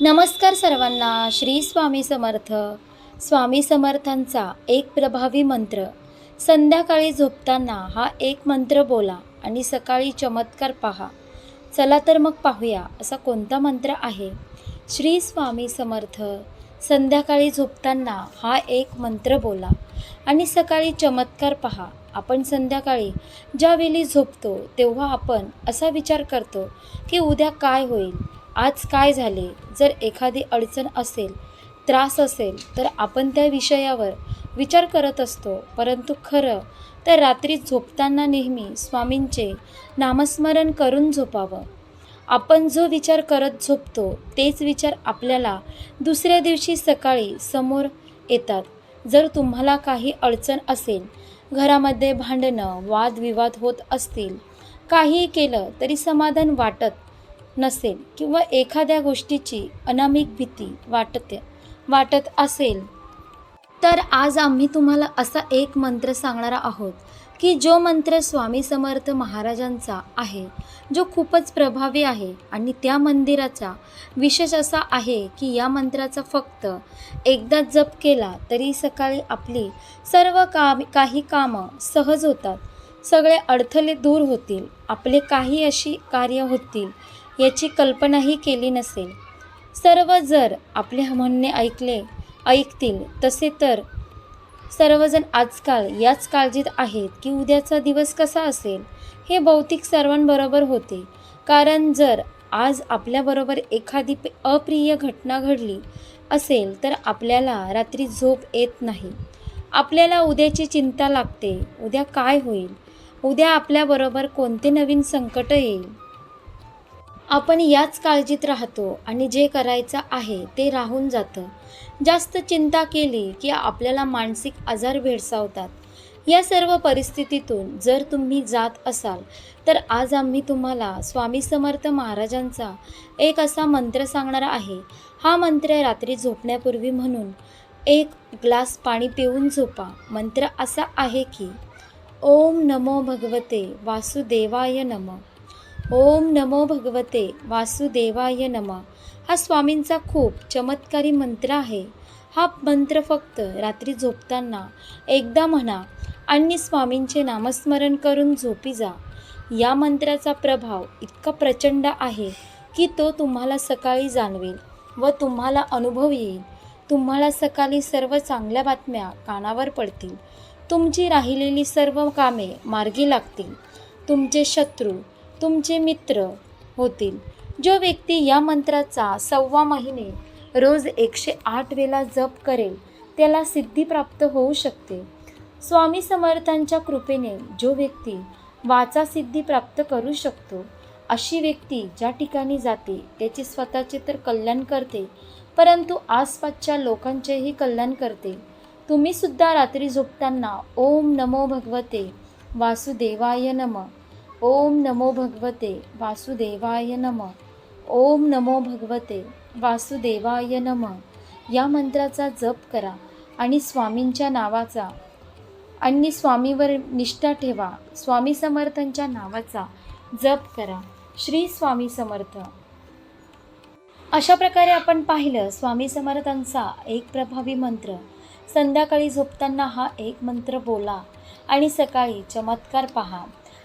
नमस्कार सर्वांना श्री स्वामी समर्थ. स्वामी समर्थांचा एक प्रभावी मंत्र. संध्याकाळी झोपताना हा एक मंत्र बोला आणि सकाळी चमत्कार पहा. चला तर मग पाहूया असा कोणता मंत्र आहे? श्री स्वामी समर्थ संध्याकाळी झोपताना हा एक मंत्र बोला आणि सकाळी चमत्कार पहा. आपण संध्याकाळी ज्यावेळी झोपतो तेव्हा आपण असा विचार करतो की उद्या काय होईल? आज काय झाले? जर एखादी अडचण असेल त्रास असेल तर आपण त्या विषयावर विचार करत असतो. परंतु खरं तर रात्री झोपताना नेहमी स्वामींचे नामस्मरण करून झोपावं. आपण जो विचार करत झोपतो तेच विचार आपल्याला दुसऱ्या दिवशी सकाळी समोर येतात. जर तुम्हाला काही अडचण असेल घरामध्ये भांडणं वादविवाद होत असतील काहीही केलं तरी समाधान वाटत नसेल किंवा एखाद्या गोष्टीची अनामिक भीती वाटते वाटत असेल. तर आज आम्ही तुम्हाला असा एक मंत्र सांगणार आहोत की जो मंत्र स्वामी समर्थ महाराजांचा आहे जो खूपच प्रभावी आहे आणि त्या मंदिराचा विशेष असा आहे की या मंत्राचा फक्त एकदा जप केला तरी सकाळी आपली सर्व काम काही कामं सहज होतात. सगळे अडथळे दूर होतील. आपले काही अशी कार्य होतील. याची कल्पनाही केली नसेल. सर्व जर आपले म्हणणे ऐकले ऐकतील तसे तर सर्वजण आजकाल याच काळजीत आहेत की उद्याचा दिवस कसा असेल हे भौतिक सर्वांबरोबर होते. कारण जर आज आपल्याबरोबर एखादी अप्रिय घटना घडली असेल तर आपल्याला रात्री झोप येत नाही. आपल्याला उद्याची चिंता लागते. उद्या काय होईल? उद्या आपल्याबरोबर कोणते नवीन संकट येईल? आपण याच काळजीत राहतो आणि जे करायचं आहे ते राहून जातं. जास्त चिंता केली की आपल्याला मानसिक आजार भेडसावतात. या सर्व परिस्थितीतून जर तुम्ही जात असाल तर आज आम्ही तुम्हाला स्वामी समर्थ महाराजांचा एक असा मंत्र सांगणार आहे. हा मंत्र रात्री झोपण्यापूर्वी म्हणून एक ग्लास पाणी पिऊन झोपा. मंत्र असा आहे की ओम नमो भगवते वासुदेवाय नमः. ओम नमो भगवते वासुदेवाय नमा. हा स्वामींचा खूप चमत्कारी मंत्र आहे. हा मंत्र फक्त रात्री झोपताना एकदा म्हणा आणि स्वामींचे नामस्मरण करून झोपी जा. या मंत्राचा प्रभाव इतका प्रचंड आहे की तो तुम्हाला सकाळी जाणवेल व तुम्हाला अनुभव येईल. तुम्हाला सकाळी सर्व चांगल्या बातम्या कानावर पडतील. तुमची राहिलेली सर्व कामे मार्गी लागतील. तुमचे शत्रू तुमचे मित्र होतील. जो व्यक्ती या मंत्राचा सव्वा महिने रोज एकशे आठ वेळा जप करेल त्याला सिद्धी प्राप्त होऊ शकते. स्वामी समर्थांच्या कृपेने जो व्यक्ती वाचा सिद्धी प्राप्त करू शकतो अशी व्यक्ती ज्या ठिकाणी जाते त्याचे स्वतःचे तर कल्याण करते परंतु आसपासच्या लोकांचेही कल्याण करते. तुम्ही सुद्धा रात्री झोपताना ओम नमो भगवते वासुदेवाय नमः. ओम नमो भगवते वासुदेवाय नम. ओम नमो भगवते वासुदेवाय नम. या मंत्राचा जप करा आणि स्वामींच्या नावाचा आणि स्वामीवर निष्ठा ठेवा. स्वामी समर्थांच्या नावाचा जप करा. श्री स्वामी समर्थ. अशा प्रकारे आपण पाहिलं स्वामी समर्थांचा एक प्रभावी मंत्र. संध्याकाळी झोपताना हा एक मंत्र बोला आणि सकाळी चमत्कार पहा.